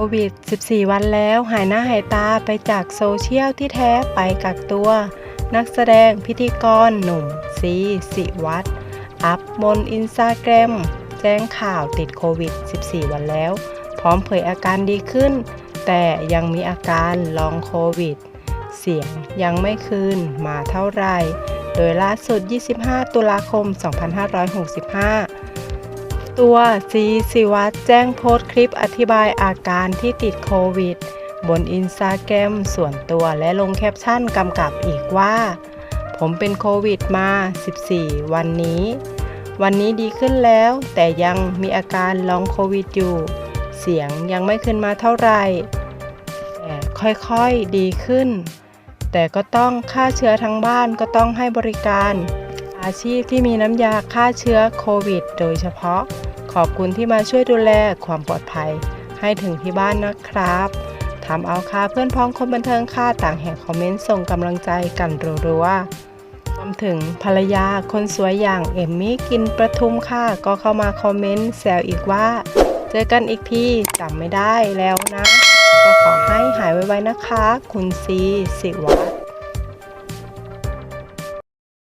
โควิด 14 วันแล้ว หายหน้าหายตาไปจากโซเชียลที่แท้ไปกักตัว นักแสดงพิธีกรหนุ่มซีสิวัตรอัพบนอินสตาแกรมแจ้งข่าวติดโควิด 14 วันแล้ว พร้อมเผยอาการดีขึ้น แต่ยังมีอาการลองโควิด เสียงยังไม่คืนมาเท่าไร โดยล่าสุด 25 ตุลาคม 2565 ตัวซีสิวัตแจ้งโพสต์คลิปอธิบายอาการที่ติดโควิด บนอินสตาแกรมส่วนตัวและลงแคปชั่นกำกับอีกว่า ผมเป็นโควิดมา 14 วันนี้ วันนี้ดีขึ้นแล้ว แต่ยังมีอาการลองโควิดอยู่ เสียงยังไม่ขึ้นมาเท่าไหร่แต่ค่อยๆดีขึ้น แต่ก็ต้องฆ่าเชื้อทั้งบ้านก็ต้องให้บริการอาชีพที่มีน้ำยาฆ่าเชื้อโควิดโดยเฉพาะ ขอบคุณที่มาช่วยดูแลความปลอดภัย ให้ถึงที่บ้านนะครับทำเอาค่าเพื่อนพ้องคนบันเทิงค่าต่างแห่คอมเมนต์ส่งกำลังใจกันรัวๆรวมถึงภรรยาคนสวยอย่างเอมมี่กินประทุมค่ะ ก็เข้ามาคอมเมนต์แซวอีกว่า เจอกันอีกทีจำไม่ได้แล้วนะ ก็ขอให้หายไวๆนะคะ คุณซีสิวัตร